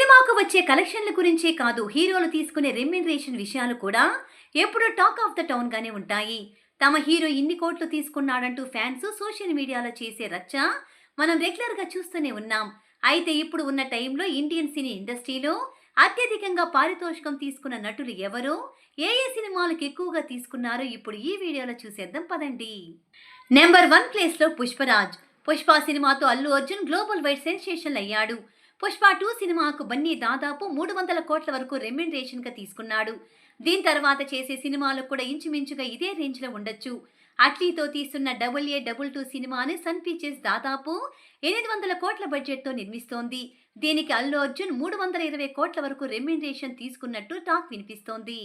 సినిమాకు వచ్చే కలెక్షన్ల గురించే కాదు హీరోలు తీసుకునే రెమ్యునరేషన్ విషయాలు కూడా ఎప్పుడూ టాక్ ఆఫ్ ద టౌన్ గానే ఉంటాయి. తమ హీరో ఇన్ని కోట్లు తీసుకున్నాడంటూ ఫ్యాన్స్ సోషల్ మీడియాలో చేసే రచ్చ మనం రెగ్యులర్గా చూస్తూనే ఉన్నాం. అయితే ఇప్పుడు ఉన్న టైంలో ఇండియన్ సినీ ఇండస్ట్రీలో అత్యధికంగా పారితోషికం తీసుకున్న నటులు ఎవరో? ఏ ఏ సినిమాలకు ఎక్కువగా తీసుకున్నారో ఇప్పుడు ఈ వీడియోలో చూసేద్దాం పదండి. నెంబర్ వన్ ప్లేస్లో పుష్పరాజ్. పుష్ప సినిమాతో Allu Arjun global wide sensation అయ్యాడు. పుష్ప టూ సినిమాకు బన్నీ దాదాపు మూడు వందల కోట్ల వరకు రెమ్యునరేషన్గా తీసుకున్నాడు. దీని తర్వాత చేసే సినిమాలకు కూడా ఇంచుమించుగా ఇదే రేంజ్లో ఉండొచ్చు. అట్లీతో తీస్తున్న డబుల్ ఏ డబుల్ టూ సినిమాని సన్ పిక్చర్స్ దాదాపు ఎనిమిది వందల కోట్ల బడ్జెట్తో నిర్మిస్తోంది. దీనికి అల్లు అర్జున్ మూడు వందల ఇరవై కోట్ల వరకు రెమ్యునరేషన్ తీసుకున్నట్టు టాక్ వినిపిస్తోంది.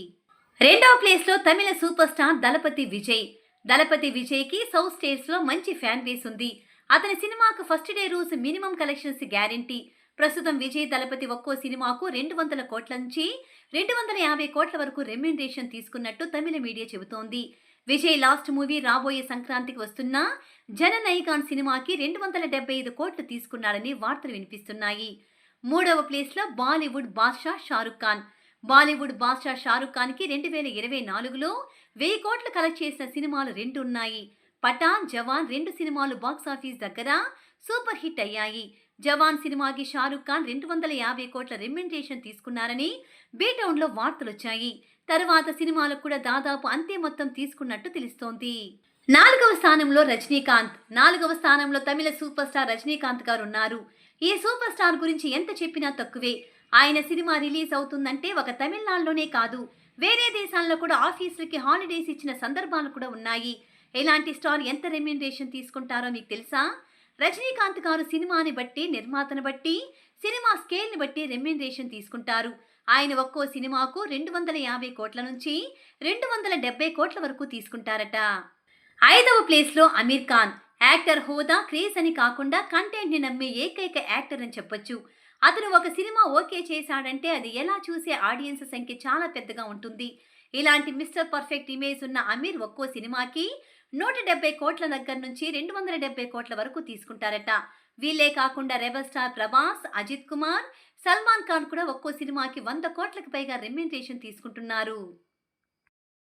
రెండవ ప్లేస్లో తమిళ సూపర్ స్టార్ దళపతి విజయ్. దళపతి విజయ్కి సౌత్ స్టేట్స్లో మంచి ఫ్యాన్ బేస్ ఉంది. అతని సినిమాకు ఫస్ట్ డే రోజు మినిమం కలెక్షన్స్ గ్యారంటీ. ప్రస్తుతం విజయ్ దళపతి ఒక్కో సినిమాకు రెండు వందల కోట్ల నుంచి రెండు వందల యాభై కోట్ల వరకు రెమ్యునరేషన్ తీసుకున్నట్టు తమిళ మీడియా చెబుతోంది. విజయ్ లాస్ట్ మూవీ రాబోయే సంక్రాంతికి వస్తున్న జననైకాన్ సినిమాకి రెండు వందల డెబ్బై ఐదు కోట్లు తీసుకున్నాడని వార్తలు వినిపిస్తున్నాయి. మూడవ ప్లేస్లో బాలీవుడ్ బాద్షా షారుఖ్ ఖాన్. బాలీవుడ్ బాద్షా షారుఖ్ ఖాన్కి రెండు వేల ఇరవై నాలుగులో వెయ్యి కోట్లు కలెక్ట్ చేసిన సినిమాలు రెండు ఉన్నాయి పఠాన్ జవాన్ రెండు సినిమాలు బాక్సాఫీస్ దగ్గర సూపర్ హిట్ అయ్యాయి. జవాన్ సినిమాకి షారుఖ్ ఖాన్ రెండు వందల యాభై కోట్ల రెమ్యునరేషన్ తీసుకున్నారని బీటౌన్లో వార్తలొచ్చాయి. తరువాత సినిమాలకు కూడా దాదాపు అంతే మొత్తం తీసుకున్నట్టు తెలుస్తోంది. నాలుగవ స్థానంలో రజనీకాంత్. నాలుగవ స్థానంలో తమిళ సూపర్ స్టార్ రజనీకాంత్ గారు ఉన్నారు ఈ సూపర్ స్టార్ గురించి ఎంత చెప్పినా తక్కువే. ఆయన సినిమా రిలీజ్ అవుతుందంటే ఒక తమిళనాడులోనే కాదు. వేరే దేశాల్లో కూడా ఆఫీసులకి హాలిడేస్ ఇచ్చిన సందర్భాలు కూడా ఉన్నాయి. ఎలాంటి స్టార్ ఎంత రెమ్యునరేషన్ తీసుకుంటారో మీకు తెలుసా? రజనీకాంత్ గారు సినిమాని బట్టి నిర్మాతను బట్టి సినిమా స్కేల్ని బట్టి రెమ్యునరేషన్ తీసుకుంటారు. ఆయన ఒక్కో సినిమాకు రెండు వందల యాభై కోట్ల నుంచి రెండు వందల డెబ్బై కోట్ల వరకు తీసుకుంటారట. ఐదవ ప్లేస్లో అమీర్ ఖాన్. యాక్టర్ హోదా క్రేజ్ అని కాకుండా కంటెంట్ని నమ్మే ఏకైక యాక్టర్ అని చెప్పొచ్చు. అతను ఒక సినిమా ఓకే చేశాడంటే అది ఎలా చూసే ఆడియన్స్ సంఖ్య చాలా పెద్దగా ఉంటుంది. ఇలాంటి మిస్టర్ పర్ఫెక్ట్ ఇమేజ్ ఉన్న అమీర్ ఒక్కో సినిమాకి నూట డెబ్బై కోట్ల దగ్గర నుంచి రెండు వందల డెబ్బై కోట్ల వరకు తీసుకుంటారట. వీళ్ళే కాకుండా రెబల్ స్టార్ ప్రభాస్ అజిత్ కుమార్ సల్మాన్ ఖాన్ కూడా ఒక్కో సినిమాకి వంద కోట్లకు పైగా రెమ్యూనరేషన్ తీసుకుంటున్నారు.